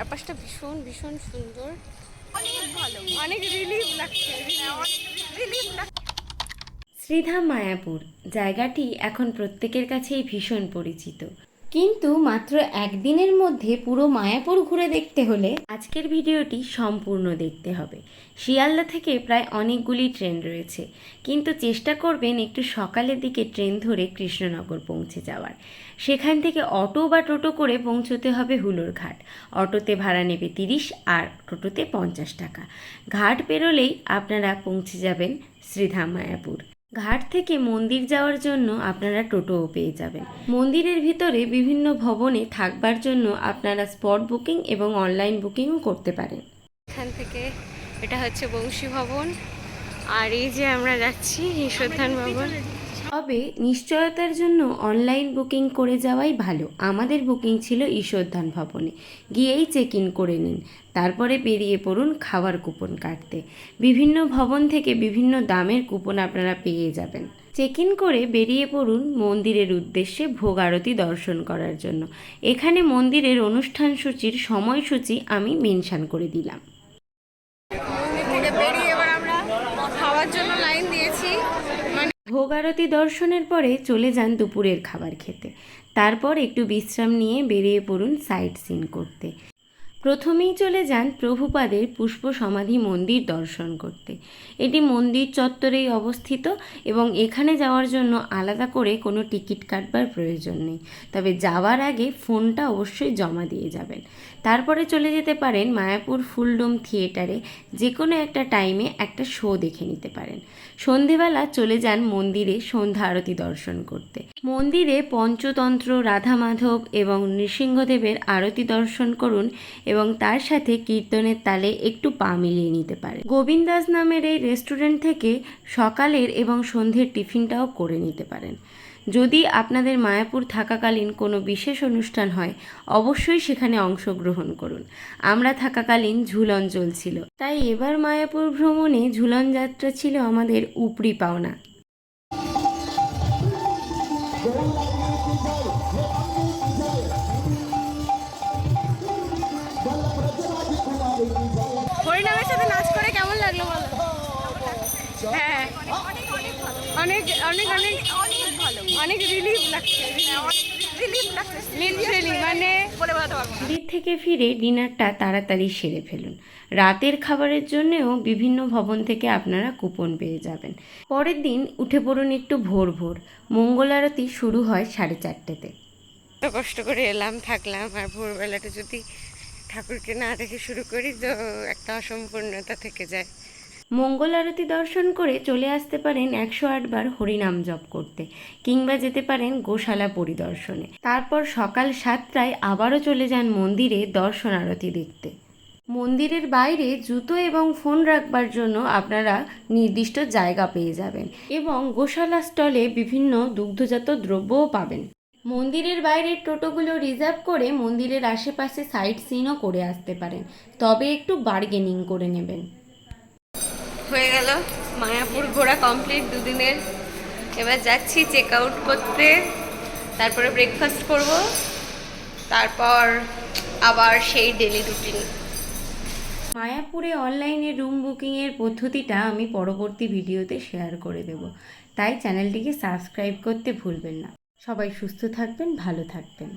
চারপাশটা ভীষণ ভীষণ সুন্দর। অনেক রিলিফ লাগছে। শ্রীধাম মায়াপুর, জায়গাটি এখন প্রত্যেকের কাছেই ভীষণ পরিচিত। কিন্তু মাত্র একদিনের মধ্যে পুরো মায়াপুর ঘুরে দেখতে হলে আজকের ভিডিওটি সম্পূর্ণ দেখতে হবে। শিয়ালদা থেকে প্রায় অনেকগুলি ট্রেন রয়েছে। কিন্তু চেষ্টা করবেন একটু সকালের দিকে ট্রেন ধরে কৃষ্ণনগর পৌঁছে যাওয়ার। সেখান থেকে অটো বা টোটো করে পৌঁছতে হবে হুলোর ঘাট। অটোতে ভাড়া নেবে তিরিশ আর টোটোতে পঞ্চাশ টাকা। ঘাট পেরোলেই আপনারা পৌঁছে যাবেন শ্রীধাম মায়াপুর। ঘাট থেকে মন্দির যাওয়ার জন্য আপনারা টোটোও পেয়ে যাবেন। মন্দিরের ভিতরে বিভিন্ন ভবনে থাকবার জন্য আপনারা স্পট বুকিং এবং অনলাইন বুকিংও করতে পারেন। এখান থেকে এটা হচ্ছে বংশী ভবন। আর এই যে আমরা যাচ্ছি ভবন। তবে নিশ্চয়তার জন্য অনলাইন বুকিং করে যাওয়াই ভালো। আমাদের বুকিং ছিল ঈশ্বরধান ভবনে। গিয়েই চেক ইন করে নিন। তারপরে বেরিয়ে পড়ুন খাবার কুপন কাটতে। বিভিন্ন ভবন থেকে বিভিন্ন দামের কুপন আপনারা পেয়ে যাবেন। চেক ইন করে বেরিয়ে পড়ুন মন্দিরের উদ্দেশ্যে ভোগ আরতি দর্শন করার জন্য। এখানে মন্দিরের অনুষ্ঠান সূচির সময়সূচি আমি মেনশান করে দিলাম। খাওয়ার জন্য লাইন দিয়েছি। মানে ভোগ আরতি দর্শনের পরে চলে যান দুপুরের খাবার খেতে। তারপর একটু বিশ্রাম নিয়ে বেরিয়ে পড়ুন সাইট সিন করতে। প্রথমেই চলে যান প্রভুপাদের পুষ্প সমাধি মন্দির দর্শন করতে। এটি মন্দির চত্বরেই অবস্থিত এবং এখানে যাওয়ার জন্য আলাদা করে কোনো টিকিট কাটবার প্রয়োজন নেই। তবে যাওয়ার আগে ফোনটা অবশ্যই জমা দিয়ে যাবেন। তারপরে চলে যেতে পারেন মায়াপুর ফুলডোম থিয়েটারে। যে কোনো একটা টাইমে একটা শো দেখে নিতে পারেন। সন্ধেবেলা চলে যান মন্দিরে সন্ধ্যা আরতি দর্শন করতে। মন্দিরে পঞ্চতন্ত্র রাধা মাধব এবং নৃসিংহদেবের আরতি দর্শন করুন এবং তার সাথে কীর্তনের তালে একটু পা মিলিয়ে নিতে পারেন গোবিন্দাস নামের এই রেস্টুরেন্ট থেকে সকালের এবং সন্ধ্যের টিফিনটাও করে নিতে পারেন। যদি আপনাদের মায়াপুর থাকাকালীন কোনো বিশেষ অনুষ্ঠান হয়, অবশ্যই সেখানে অংশগ্রহণ করুন। আমরা থাকাকালীন ঝুলন চলছিল তাই এবার মায়াপুর ভ্রমণে ঝুলন যাত্রা ছিল আমাদের উপরি পাওনা। হ্যাঁ। অনেক অনেক অনেক অনেক রিলিফ লাগছে লিটারেলি মানে থেকে ফিরে ডিনারটা তাড়াতাড়ি সেরে ফেলুন। রাতের খাবারের জন্যেও বিভিন্ন ভবন থেকে আপনারা কুপন পেয়ে যাবেন। পরের দিন উঠে পড়ুন একটু ভোর ভোর। মঙ্গল আরতি শুরু হয় সাড়ে চারটেতে। এত কষ্ট করে এলাম থাকলাম আর ভোরবেলাটা যদি ঠাকুরকে না দেখে শুরু করি তো একটা অসম্পূর্ণতা থেকে যায়। মঙ্গল আরতি দর্শন করে চলে আসতে পারেন একশো আটবার হরিনাম জপ করতে, কিংবা যেতে পারেন গোশালা পরিদর্শনে। তারপর সকাল সাতটায় আবারও চলে যান মন্দিরে দর্শন আরতি দেখতে। মন্দিরের বাইরে জুতো এবং ফোন রাখবার জন্য আপনারা নির্দিষ্ট জায়গা পেয়ে যাবেন এবং গোশালা স্টলে বিভিন্ন দুগ্ধজাত দ্রব্যও পাবেন। মন্দিরের বাইরের টোটোগুলো রিজার্ভ করে মন্দিরের আশেপাশে সাইট সিনও করে আসতে পারেন, তবে একটু বার্গেনিং করে নেবেন। হয়ে গেল। মায়াপুর ঘোরা কমপ্লিট দুদিনের। এবার যাচ্ছি চেক আউট করতে। তারপরে ব্রেকফাস্ট করব। তারপর আবার সেই ডেলি রুটিন মায়াপুরে অনলাইনে রুম বুকিংয়ের পদ্ধতিটা আমি পরবর্তী ভিডিওতে শেয়ার করে দেব। তাই চ্যানেলটিকে সাবস্ক্রাইব করতে ভুলবেন না। সবাই সুস্থ থাকবেন, ভালো থাকবেন।